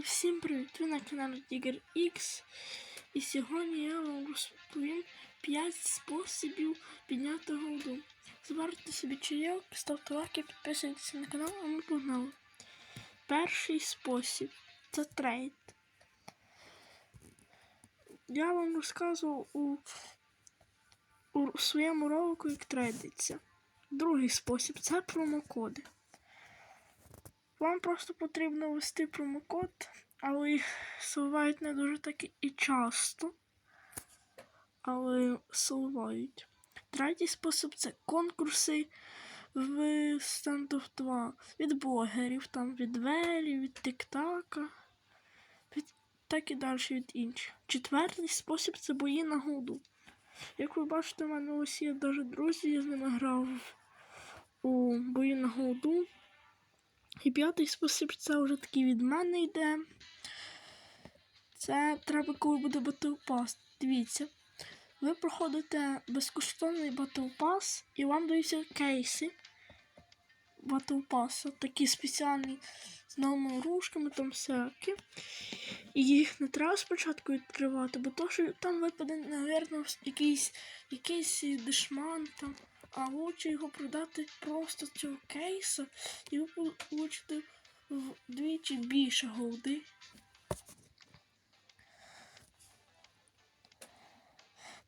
всім привіт! Ви на каналі Tiger X. І сьогодні я вам розповім 5 способів підняти голоду. Зварте собі чайок, ставте лайки, підписуйтесь на канал, а ми погнали. Перший спосіб це трейд. Я вам розказував у, у своєму ролику, як трейдиться. Другий спосіб це промокоди. Вам просто потрібно ввести промокод, але їх сливають не дуже таки і часто. Але сливають. Третій спосіб це конкурси в Stand of 2 від блогерів, там від Велі, від Тиктака, від, так і далі від інших. Четвертий спосіб це бої на голоду. Як ви бачите, в мене ось є навіть друзі, я з ними грав у бої на голоду. І п'ятий спосіб це вже такий від мене йде. Це треба, коли буде Battle Pass. Дивіться. Ви проходите безкоштовний Battle Pass і вам даються кейси Battle. Такі спеціальні з новими рушками, там всякі. І їх не треба спочатку відкривати, бо то, що там випаде, мабуть, якийсь, якийсь дешман там. А лучше його продати просто цього кейса, і ви получите вдвічі більше голди.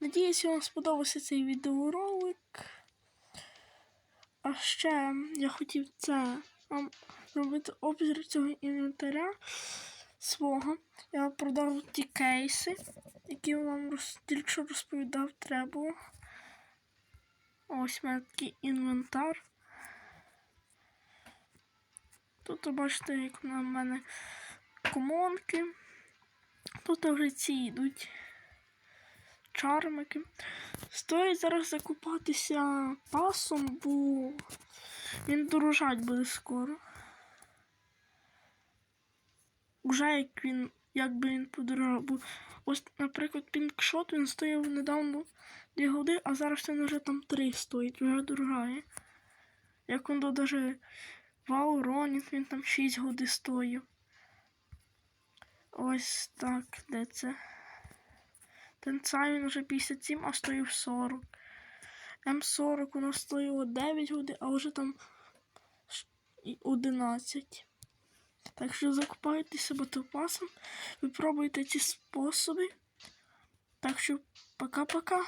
Надіюсь, вам сподобався цей відеоролик. А ще я хотів це вам зробити обзір цього інвентаря свого. Я продав ті кейси, які вам роз... тільки розповідав треба. Ось у мене такий інвентар. Тут бачите, як на мене комонки. Тут ці йдуть чармики. Стоїть зараз закупатися пасом, бо він дорожать буде скоро. Уже як він, як би він подорожав. Бо ось, наприклад, пінкшот він стояв недавно 2 години, а зараз він вже там 3 стоїть, вже дорогає. Як він даже в Ауроні, він там 6 годин стоїв. Ось так, де це? Тенцай він вже 57, а стоїв 40. М40 у нас стоїло 9 годин, а вже там 11. Так що закупайтеся батопасом, випробуйте ці способи. Так що пока-пока.